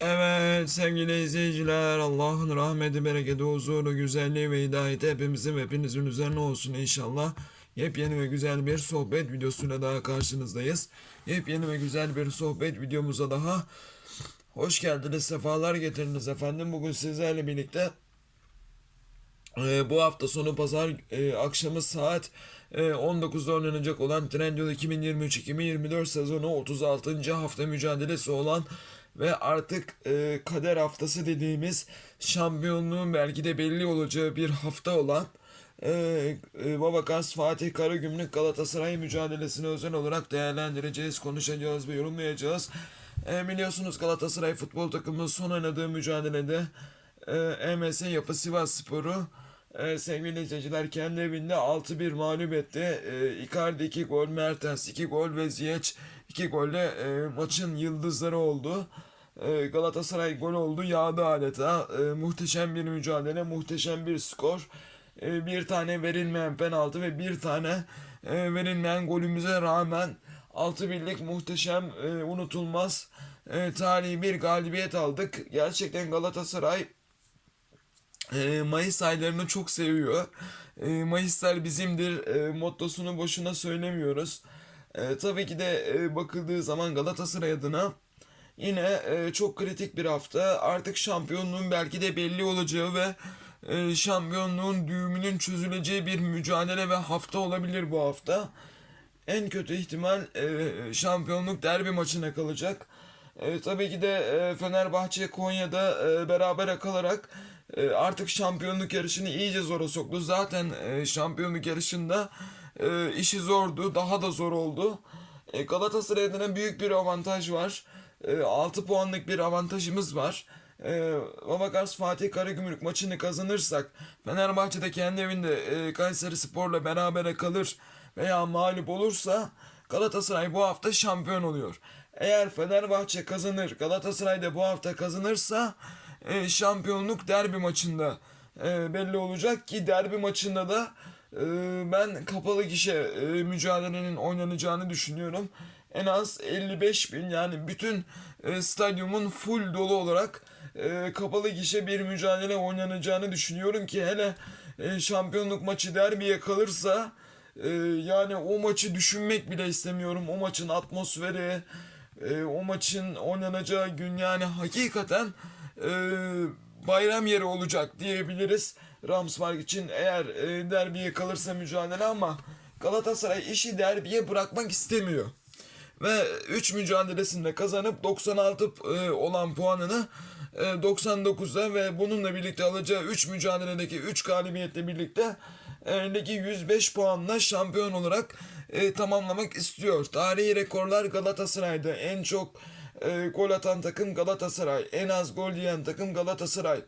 Evet sevgili izleyiciler Allah'ın rahmeti, bereketi, huzuru, güzelliği ve hidayeti hepimizin ve hepinizin üzerine olsun inşallah. Yepyeni ve güzel bir sohbet videosuyla daha karşınızdayız. Yepyeni ve güzel bir sohbet videomuza daha hoş geldiniz, sefalar getirdiniz efendim. Bugün sizlerle birlikte e, bu hafta sonu pazar e, akşamı saat e, 19'da oynanacak olan Trendyol 2023-2024 sezonu 36. hafta mücadelesi olan ve artık e, kader haftası dediğimiz şampiyonluğun belki de belli olacağı bir hafta olan e, e, Babakars Fatih Karagümrük Galatasaray mücadelesini özel olarak değerlendireceğiz, konuşacağız ve yorumlayacağız. E, biliyorsunuz Galatasaray futbol takımının son oynadığı mücadelede e, EMS Yapı Sivas Sporu e, sevgili izleyiciler kendi evinde 6-1 mağlup etti. E, Icardi 2 gol, Mertens 2 gol ve Ziyech 2 golle e, maçın yıldızları oldu. E, Galatasaray gol oldu, yağdı adeta. E, muhteşem bir mücadele, muhteşem bir skor. E, bir tane verilmeyen penaltı ve bir tane e, verilmeyen golümüze rağmen 6 birlik muhteşem, e, unutulmaz e, tarihi bir galibiyet aldık. Gerçekten Galatasaray Mayıs aylarını çok seviyor. Mayıslar bizimdir mottosunu boşuna söylemiyoruz. Tabii ki de bakıldığı zaman Galatasaray adına yine e, çok kritik bir hafta. Artık şampiyonluğun belki de belli olacağı ve e, şampiyonluğun düğümünün çözüleceği bir mücadele ve hafta olabilir bu hafta. En kötü ihtimal e, şampiyonluk derbi maçına kalacak. E, tabii ki de e, Fenerbahçe Konya'da e, berabere kalarak e, artık şampiyonluk yarışını iyice zora soktu. Zaten e, şampiyonluk yarışında e, işi zordu, daha da zor oldu. E, Galatasaray adına büyük bir avantaj var. E, 6 puanlık bir avantajımız var. E, Babakars Fatih Karagümrük maçını kazanırsak Fenerbahçe'de kendi evinde e, Kayseri Spor'la berabere kalır veya mağlup olursa Galatasaray bu hafta şampiyon oluyor. Eğer Fenerbahçe kazanır, Galatasaray da bu hafta kazanırsa e, şampiyonluk derbi maçında e, belli olacak ki derbi maçında da e, ben kapalı gişe e, mücadelenin oynanacağını düşünüyorum. En az 55 bin yani bütün e, stadyumun full dolu olarak e, kapalı gişe bir mücadele oynanacağını düşünüyorum ki hele e, şampiyonluk maçı derbiye kalırsa e, yani o maçı düşünmek bile istemiyorum. O maçın atmosferi, e, o maçın oynanacağı gün yani hakikaten e, bayram yeri olacak diyebiliriz. Ramsmark için eğer e, derbiye kalırsa mücadele ama Galatasaray işi derbiye bırakmak istemiyor. Ve 3 mücadelesinde kazanıp 96 e, olan puanını e, 99'da ve bununla birlikte alacağı 3 mücadeledeki 3 galibiyetle birlikte e, ligi 105 puanla şampiyon olarak e, tamamlamak istiyor. Tarihi rekorlar Galatasaray'da en çok e, gol atan takım Galatasaray, en az gol yiyen takım Galatasaray.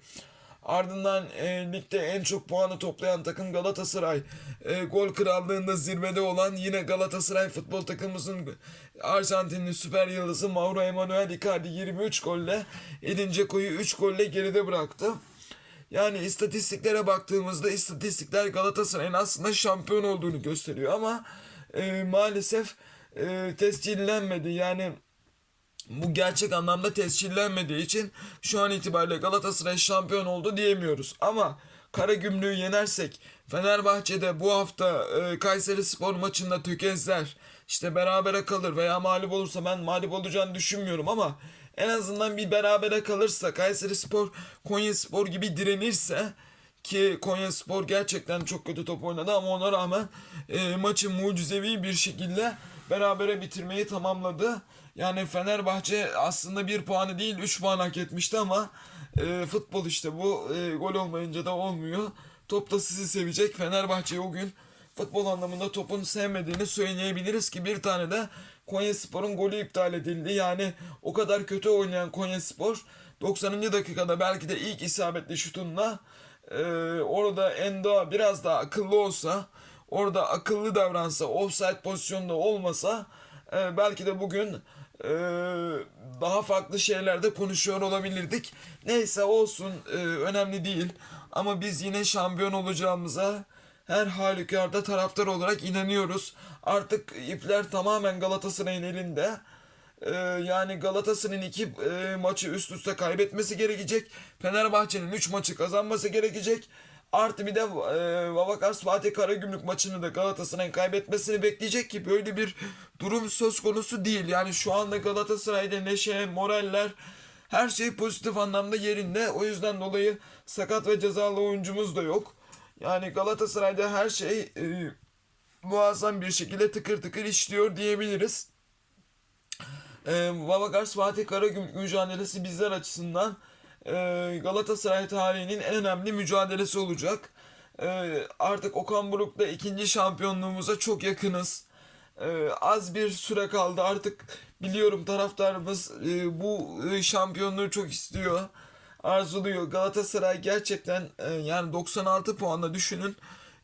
Ardından e, ligde en çok puanı toplayan takım Galatasaray. E, gol krallığında zirvede olan yine Galatasaray futbol takımımızın Arjantinli süper yıldızı Mauro Emanuel Icardi 23 golle Edin Dzeko'yu 3 golle geride bıraktı. Yani istatistiklere baktığımızda istatistikler Galatasaray'ın aslında şampiyon olduğunu gösteriyor ama e, maalesef e, tescillenmedi. Yani bu gerçek anlamda tescillenmediği için şu an itibariyle Galatasaray şampiyon oldu diyemiyoruz. Ama Karagümrük'ü yenersek Fenerbahçe'de bu hafta e, Kayseri Spor maçında tökezler. işte berabere kalır veya mağlup olursa ben mağlup olacağını düşünmüyorum ama en azından bir berabere kalırsa Kayseri Spor Konya Spor gibi direnirse ki Konya Spor gerçekten çok kötü top oynadı ama ona rağmen e, maçı mucizevi bir şekilde berabere bitirmeyi tamamladı. Yani Fenerbahçe aslında bir puanı değil 3 puan hak etmişti ama e, futbol işte bu e, gol olmayınca da olmuyor. Top da sizi sevecek. Fenerbahçe o gün futbol anlamında topun sevmediğini söyleyebiliriz ki bir tane de Konya Spor'un golü iptal edildi. Yani o kadar kötü oynayan Konya Spor 90. dakikada belki de ilk isabetli şutunla e, orada Endo biraz daha akıllı olsa orada akıllı davransa offside pozisyonda olmasa e, belki de bugün e, daha farklı şeylerde konuşuyor olabilirdik. Neyse olsun e, önemli değil. Ama biz yine şampiyon olacağımıza her halükarda taraftar olarak inanıyoruz. Artık ipler tamamen Galatasaray'ın elinde. Ee, yani Galatasaray'ın iki e, maçı üst üste kaybetmesi gerekecek. Fenerbahçe'nin 3 maçı kazanması gerekecek. Artı bir de e, Vavakars Fatih Karagümrük maçını da Galatasaray'ın kaybetmesini bekleyecek ki böyle bir durum söz konusu değil. Yani şu anda Galatasaray'da neşe, moraller her şey pozitif anlamda yerinde. O yüzden dolayı sakat ve cezalı oyuncumuz da yok. Yani Galatasaray'da her şey e, muazzam bir şekilde tıkır tıkır işliyor diyebiliriz. E, Vavakars Fatih Karagümrük mücadelesi bizler açısından Galatasaray tarihinin en önemli mücadelesi olacak. E, artık Okan Buruk'la ikinci şampiyonluğumuza çok yakınız. E, az bir süre kaldı artık biliyorum taraftarımız e, bu e, şampiyonluğu çok istiyor. Arzuluyor. Galatasaray gerçekten e, yani 96 puanla düşünün.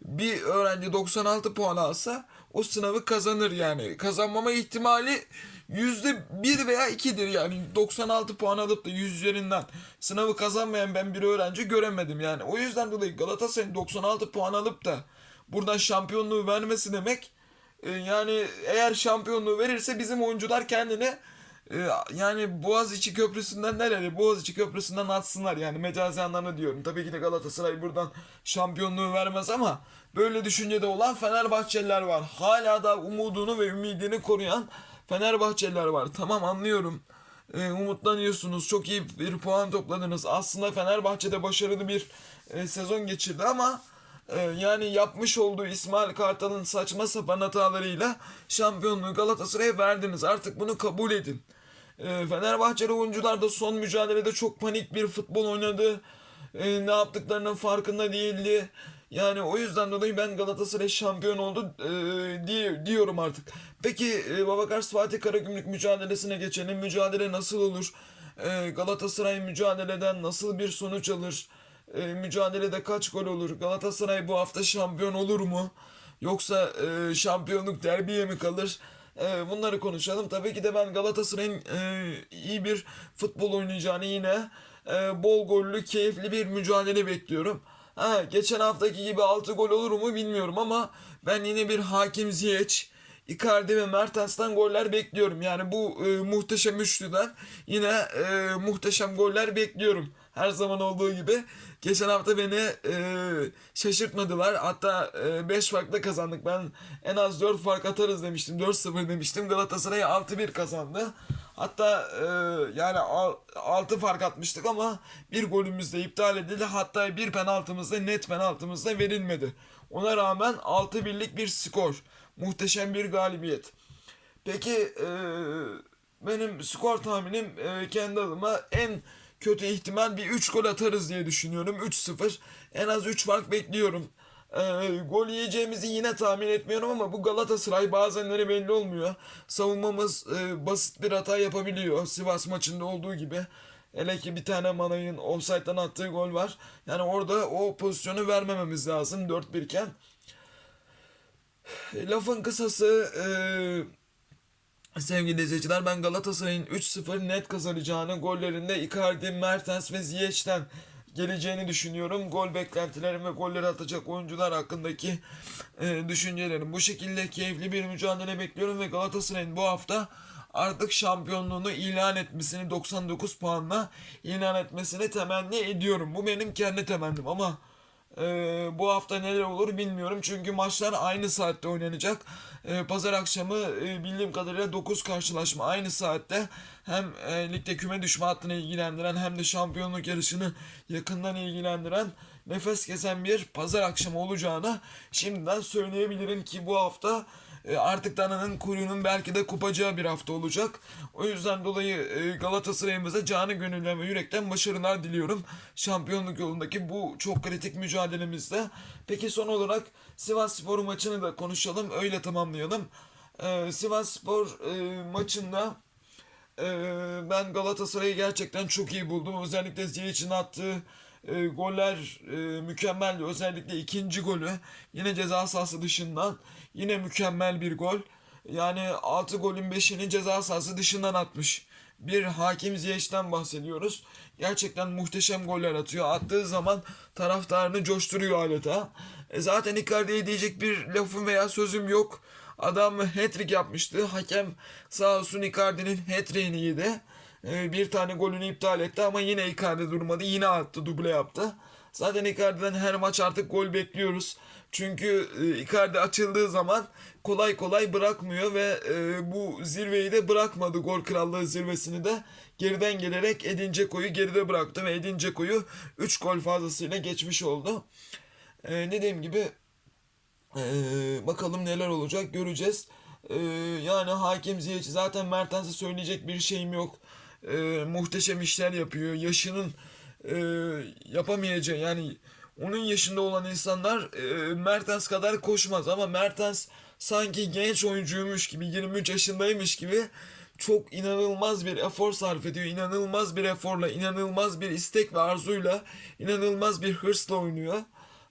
Bir öğrenci 96 puan alsa o sınavı kazanır yani. Kazanmama ihtimali yüzde bir veya ikidir yani 96 puan alıp da 100 üzerinden sınavı kazanmayan ben bir öğrenci göremedim yani. O yüzden dolayı Galatasaray'ın 96 puan alıp da buradan şampiyonluğu vermesi demek e, yani eğer şampiyonluğu verirse bizim oyuncular kendine e, yani Boğaziçi Köprüsü'nden nereye? Boğaziçi Köprüsü'nden atsınlar yani mecazi anlamda diyorum. Tabii ki de Galatasaray buradan şampiyonluğu vermez ama böyle düşüncede olan Fenerbahçeliler var. Hala da umudunu ve ümidini koruyan Fenerbahçeliler var. Tamam anlıyorum. E, umutlanıyorsunuz. Çok iyi bir puan topladınız. Aslında Fenerbahçe'de başarılı bir e, sezon geçirdi ama e, yani yapmış olduğu İsmail Kartal'ın saçma sapan hatalarıyla şampiyonluğu Galatasaray'a verdiniz. Artık bunu kabul edin. E, Fenerbahçeli oyuncular da son mücadelede çok panik bir futbol oynadı. E, ne yaptıklarının farkında değildi. Yani o yüzden dolayı ben Galatasaray şampiyon oldu e, diye, diyorum artık. Peki e, Babakars Fatih Karagümrük mücadelesine geçelim. Mücadele nasıl olur? E, Galatasaray mücadeleden nasıl bir sonuç alır? E, mücadelede kaç gol olur? Galatasaray bu hafta şampiyon olur mu? Yoksa e, şampiyonluk derbiye mi kalır? E, bunları konuşalım. Tabii ki de ben Galatasaray'ın e, iyi bir futbol oynayacağını yine e, bol gollü, keyifli bir mücadele bekliyorum. Ha, geçen haftaki gibi 6 gol olur mu bilmiyorum ama ben yine bir Hakim Ziyech, Icardi ve Mertens'ten goller bekliyorum. Yani bu e, muhteşem üçlüden yine e, muhteşem goller bekliyorum. Her zaman olduğu gibi. Geçen hafta beni e, şaşırtmadılar. Hatta 5 farkla kazandık. Ben en az 4 fark atarız demiştim. 4-0 demiştim. Galatasaray 6-1 kazandı. Hatta e, yani 6 fark atmıştık ama bir golümüz de iptal edildi. Hatta bir penaltımız da net penaltımız da verilmedi. Ona rağmen 6-1'lik bir skor. Muhteşem bir galibiyet. Peki e, benim skor tahminim e, kendi adıma en kötü ihtimal bir 3 gol atarız diye düşünüyorum. 3-0. En az 3 fark bekliyorum. Ee, gol yiyeceğimizi yine tahmin etmiyorum ama bu Galatasaray bazenleri belli olmuyor. Savunmamız e, basit bir hata yapabiliyor. Sivas maçında olduğu gibi. Hele ki bir tane Manay'ın offside'dan attığı gol var. Yani orada o pozisyonu vermememiz lazım 4-1 iken. Lafın kısası e, sevgili izleyiciler ben Galatasaray'ın 3-0 net kazanacağını gollerinde Icardi, Mertens ve Ziyech'ten geleceğini düşünüyorum. Gol beklentilerim ve golleri atacak oyuncular hakkındaki e, düşüncelerim. Bu şekilde keyifli bir mücadele bekliyorum ve Galatasaray'ın bu hafta artık şampiyonluğunu ilan etmesini 99 puanla ilan etmesini temenni ediyorum. Bu benim kendi temennim ama e, bu hafta neler olur bilmiyorum. Çünkü maçlar aynı saatte oynanacak. E, Pazar akşamı e, bildiğim kadarıyla 9 karşılaşma aynı saatte. Hem e, ligde küme düşme hattını ilgilendiren hem de şampiyonluk yarışını yakından ilgilendiren nefes kesen bir pazar akşamı olacağını şimdiden söyleyebilirim ki bu hafta artık Dana'nın kuyruğunun belki de kopacağı bir hafta olacak. O yüzden dolayı e, Galatasaray'ımıza canı gönülden ve yürekten başarılar diliyorum. Şampiyonluk yolundaki bu çok kritik mücadelemizde. Peki son olarak Sivas Spor maçını da konuşalım. Öyle tamamlayalım. E, Sivas Spor maçında ben Galatasaray'ı gerçekten çok iyi buldum. Özellikle Ziyech'in attığı e, goller e, mükemmeldi. Özellikle ikinci golü yine ceza sahası dışından yine mükemmel bir gol. Yani 6 golün 5'ini ceza sahası dışından atmış. Bir Hakim Ziyech'ten bahsediyoruz. Gerçekten muhteşem goller atıyor. Attığı zaman taraftarını coşturuyor adeta. E zaten Icardi'ye diyecek bir lafım veya sözüm yok. Adam hat-trick yapmıştı. Hakem sağ olsun Icardi'nin hat-trick'ini yedi. Ee, bir tane golünü iptal etti ama yine Icardi durmadı. Yine attı, duble yaptı. Zaten Icardi'den her maç artık gol bekliyoruz. Çünkü e, Icardi açıldığı zaman kolay kolay bırakmıyor ve e, bu zirveyi de bırakmadı. Gol krallığı zirvesini de geriden gelerek Edin Dzeko'yu geride bıraktı ve Edin Dzeko'yu 3 gol fazlasıyla geçmiş oldu. E, dediğim gibi e, bakalım neler olacak göreceğiz. E, yani Hakim Ziyech zaten Mertens'e söyleyecek bir şeyim yok. E, muhteşem işler yapıyor. Yaşının e, yapamayacağı yani onun yaşında olan insanlar e, Mertens kadar koşmaz ama Mertens sanki genç oyuncuymuş gibi 23 yaşındaymış gibi çok inanılmaz bir efor sarf ediyor. İnanılmaz bir eforla, inanılmaz bir istek ve arzuyla, inanılmaz bir hırsla oynuyor.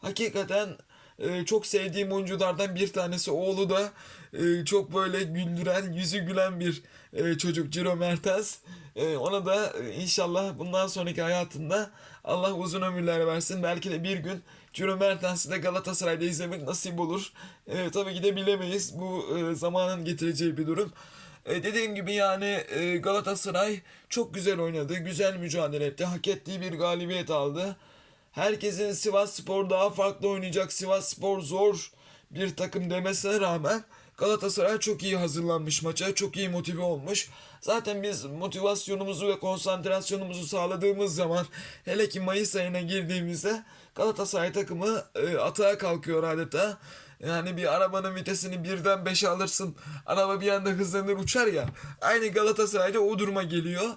Hakikaten e, çok sevdiğim oyunculardan bir tanesi. Oğlu da e, çok böyle güldüren, yüzü gülen bir e, çocuk Ciro Mertens. E, ona da inşallah bundan sonraki hayatında Allah uzun ömürler versin. Belki de bir gün Ciro Mertens'i de Galatasaray'da izlemek nasip olur. E, tabii ki de bilemeyiz. Bu zamanın getireceği bir durum. Dediğim gibi yani Galatasaray çok güzel oynadı. Güzel mücadele etti. Hak ettiği bir galibiyet aldı. Herkesin Sivas Spor daha farklı oynayacak. Sivas Spor zor bir takım demesine rağmen Galatasaray çok iyi hazırlanmış maça. Çok iyi motive olmuş. Zaten biz motivasyonumuzu ve konsantrasyonumuzu sağladığımız zaman hele ki Mayıs ayına girdiğimizde Galatasaray takımı e, atağa kalkıyor adeta. Yani bir arabanın vitesini birden 5'e alırsın. Araba bir anda hızlanır uçar ya. Aynı Galatasaray'da o duruma geliyor.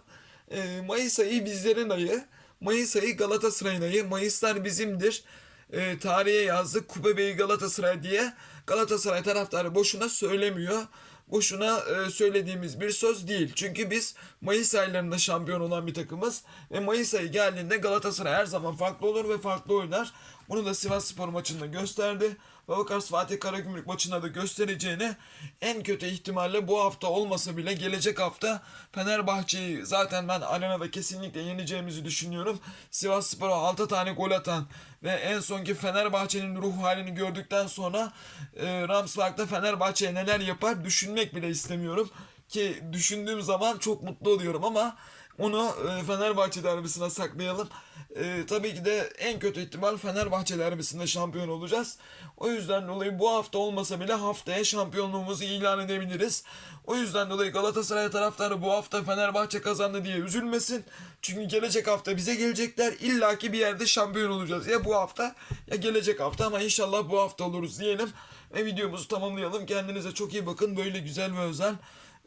E, Mayıs ayı bizlerin ayı. Mayıs ayı Galatasaray'ın ayı. Mayıslar bizimdir. E, tarihe yazdık Kupa Bey Galatasaray diye. Galatasaray taraftarı boşuna söylemiyor. Boşuna e, söylediğimiz bir söz değil. Çünkü biz Mayıs aylarında şampiyon olan bir takımız. Ve Mayıs ayı geldiğinde Galatasaray her zaman farklı olur ve farklı oynar. Bunu da Sivas Spor maçında gösterdi. Babakars Fatih Karagümrük maçında da göstereceğini en kötü ihtimalle bu hafta olmasa bile gelecek hafta Fenerbahçe'yi zaten ben arenada kesinlikle yeneceğimizi düşünüyorum. Sivas Spor'a 6 tane gol atan ve en sonki Fenerbahçe'nin ruh halini gördükten sonra e, Ramsberg'da Fenerbahçe'ye neler yapar düşünmek bile istemiyorum. Ki düşündüğüm zaman çok mutlu oluyorum ama onu e, Fenerbahçe derbisine saklayalım. E, tabii ki de en kötü ihtimal Fenerbahçe derbisinde şampiyon olacağız. O yüzden dolayı bu hafta olmasa bile haftaya şampiyonluğumuzu ilan edebiliriz. O yüzden dolayı Galatasaray taraftarı bu hafta Fenerbahçe kazandı diye üzülmesin. Çünkü gelecek hafta bize gelecekler. İlla ki bir yerde şampiyon olacağız. Ya bu hafta ya gelecek hafta ama inşallah bu hafta oluruz diyelim. Ve videomuzu tamamlayalım. Kendinize çok iyi bakın. Böyle güzel ve özel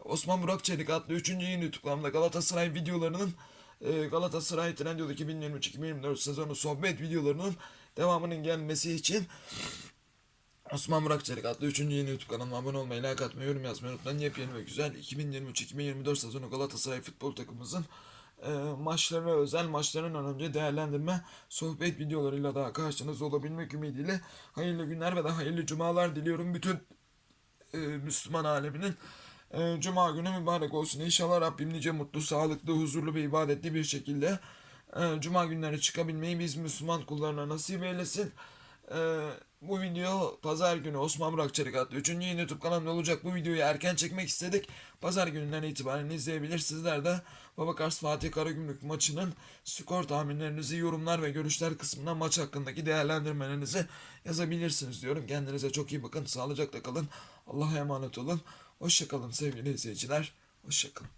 Osman Burak Çelik adlı 3. yayın YouTube kanalımda Galatasaray videolarının e, Galatasaray Trendyol 2023-2024 sezonu sohbet videolarının devamının gelmesi için Osman Burak Çelik adlı 3. yeni YouTube kanalıma abone olmayı, like atmayı, yorum yazmayı unutmayın. Yepyeni ve güzel 2023-2024 sezonu Galatasaray futbol takımımızın e, maçlarına özel maçlarından önce değerlendirme sohbet videolarıyla daha karşınızda olabilmek ümidiyle hayırlı günler ve de hayırlı cumalar diliyorum bütün e, Müslüman aleminin. E, Cuma günü mübarek olsun. İnşallah Rabbim nice mutlu, sağlıklı, huzurlu ve ibadetli bir şekilde e, Cuma günleri çıkabilmeyi biz Müslüman kullarına nasip eylesin. E, bu video pazar günü Osman Burak Çelik adlı 3. yeni YouTube kanalımda olacak. Bu videoyu erken çekmek istedik. Pazar gününden itibaren izleyebilir. Sizler de Babakars Fatih Karagümrük maçının skor tahminlerinizi yorumlar ve görüşler kısmına maç hakkındaki değerlendirmelerinizi yazabilirsiniz diyorum. Kendinize çok iyi bakın. Sağlıcakla kalın. Allah'a emanet olun. Hoşçakalın sevgili izleyiciler. Hoşçakalın.